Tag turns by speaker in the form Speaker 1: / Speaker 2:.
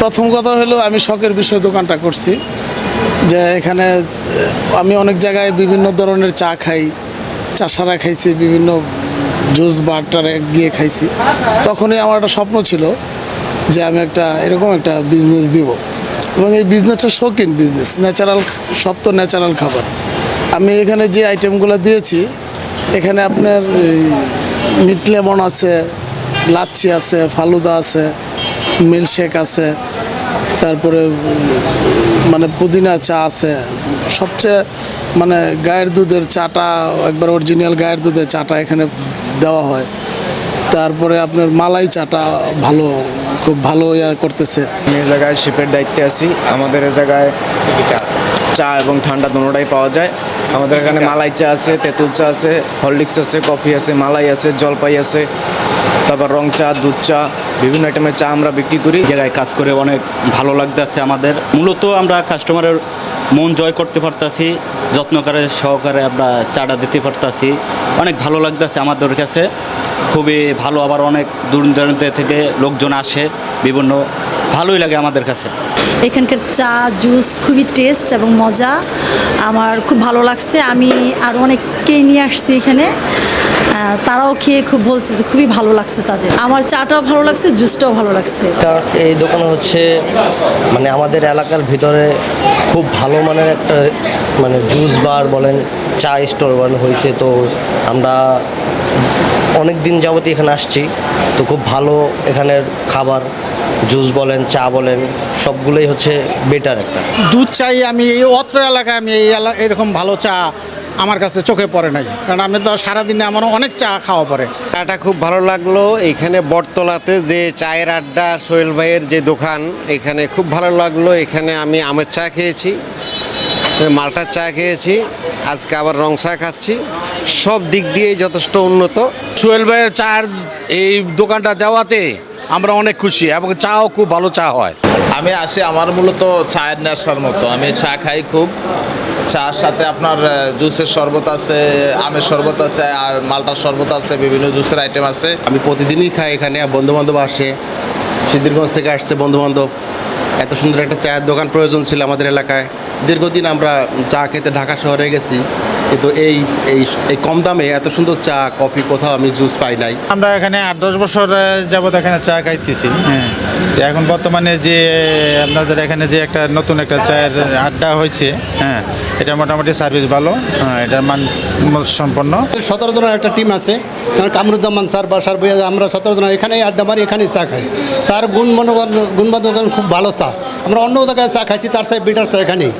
Speaker 1: প্রথম কথা হলো আমি শখের বিষয়ে দোকানটা করছি, যে এখানে, আমি অনেক জায়গায় বিভিন্ন ধরনের চা খাই, চা সারা খাইছি, বিভিন্ন জুস বারটারে গিয়ে খাইছি। তখনই আমার একটা স্বপ্ন ছিল যে আমি একটা এরকম একটা বিজনেস দিব। এবং এই বিজনেসটা শৌখিন বিজনেস ন্যাচারাল সব তো ন্যাচারাল খাবার। আমি এখানে যে আইটেমগুলো দিয়েছি, এখানে আপনার মিট লেমন আছে, লাচ্ছি আছে, ফালুদা আছে মিল্কশেক আছে তারপরে মানে পুদিনা চা আছে। সবচেয়ে মানে গায়ের দুধের চাটা, একবার অরিজিনাল গায়ের দুধের চাটা এখানে দেওয়া হয়। তারপরে আপনার মালাই চাটা ভালো, খুব ভালো ইয়া করতেছে।
Speaker 2: আমি এই জায়গায় শিপের দায়িত্বে আছি। আমাদের এ জায়গায় চা এবং ঠান্ডা দুটোটাই পাওয়া যায়। আমাদের এখানে মালাই চা আছে, তেঁতুল চা আছে, হরলিক্স আছে, কফি আছে, মালাই আছে, জলপাই আছে। তারপর রং চা দুধ চা বিভিন্ন আইটেমের চা আমরা বিক্রি করি।
Speaker 3: জায়গায় কাজ করে অনেক ভালো লাগতেছে আমাদের। মূলত আমরা কাস্টমারের মন জয় করতে পারতাছি যত্ন করে সহকারে আমরা চাটা দিতে পারতাছি। অনেক ভালো লাগতেছে আমাদের কাছে। খুবই ভালো আবার অনেক দূর দূরান্ত থেকে লোকজন আসে বিভিন্ন। ভালোই লাগে আমাদের কাছে।
Speaker 4: এখানকার চা জুস খুবই টেস্ট এবং মজা। আমার খুব ভালো লাগছে। আমি আরও অনেককেই নিয়ে আসছি এখানে। তারাও খেয়ে খুব বলছে যে খুবই ভালো লাগছে তাদের। আমার চাটাও ভালো লাগছে জুসটাও ভালো লাগছে।
Speaker 5: কারণ এই দোকান হচ্ছে মানে আমাদের এলাকার ভিতরে খুব ভালো মানের একটা মানে জুস বার বলেন চা স্টোর বলেন হয়েছে। তো আমরা অনেক দিন যাবত এখানে আসছি। তো খুব ভালো এখানের খাবার জুস বলেন চা বলেন সবগুলোই হচ্ছে বেটার একটা।
Speaker 6: দুধ চাই আমি এই অত্র এলাকায় আমি এই এরকম ভালো চা আমার কাছে চোখে পড়ে নাই। কারণ আমি তো সারাদিনে আমার অনেক চা খাওয়া পড়ে
Speaker 7: চাটা খুব ভালো লাগল। এখানে বটতলাতে যে চায়ের আড্ডা সোহেল ভাইয়ের যে দোকান এখানে খুব ভালো লাগল। এখানে আমি আমের চা খেয়েছি মালটার চা খেয়েছি আজকে আবার রং চা খাচ্ছি। সব দিক দিয়ে যথেষ্ট উন্নত।
Speaker 8: সোহেল ভাইয়ের চার এই দোকানটা দেওয়াতে আমরা অনেক খুশি এবং চাও খুব ভালো চা হয়।
Speaker 9: আমি আসি আমার মূলত চায়ের নেশার মতো। আমি চা খাই খুব। চার সাথে আপনার জুসের শরবত আছে, আমের শরবত আছে মালটার শরবত আছে, বিভিন্ন জুসের আইটেম আছে।
Speaker 7: আমি প্রতিদিনই খাই এখানে বন্ধুবান্ধব আসে, সিদ্ধিরগঞ্জ থেকে আসছে বন্ধুবান্ধব। এত সুন্দর একটা চায়ের দোকান প্রয়োজন ছিল আমাদের এলাকায়। দীর্ঘদিন আমরা চা খেতে ঢাকা শহরে গেছি কিন্তু এই এই এই কম দামে এত সুন্দর চা কফি কোথাও আমি জুস পাই নাই।
Speaker 6: আমরা এখানে আট দশ বছর যাবত এখানে চা খাইতেছি হ্যাঁ। তো এখন বর্তমানে যে আপনাদের এখানে যে একটা নতুন একটা চায়ের আড্ডা হয়েছে হ্যাঁ এটা মোটামুটি সার্ভিস ভালো হ্যাঁ এটার মান সম্পন্ন।
Speaker 10: সতেরো জনের একটা টিম আছে যেমন কামরুজ্জামান স্যার বা স্যার বইয়া আমরা সতেরো জন এখানেই আড্ডা মারি এখানেই চা খাই। চার গুণ মনোবান গুণবান খুব ভালো চা। আমরা অন্য জায়গায় চা খাইছি তার চাই বিটার চা এখানেই।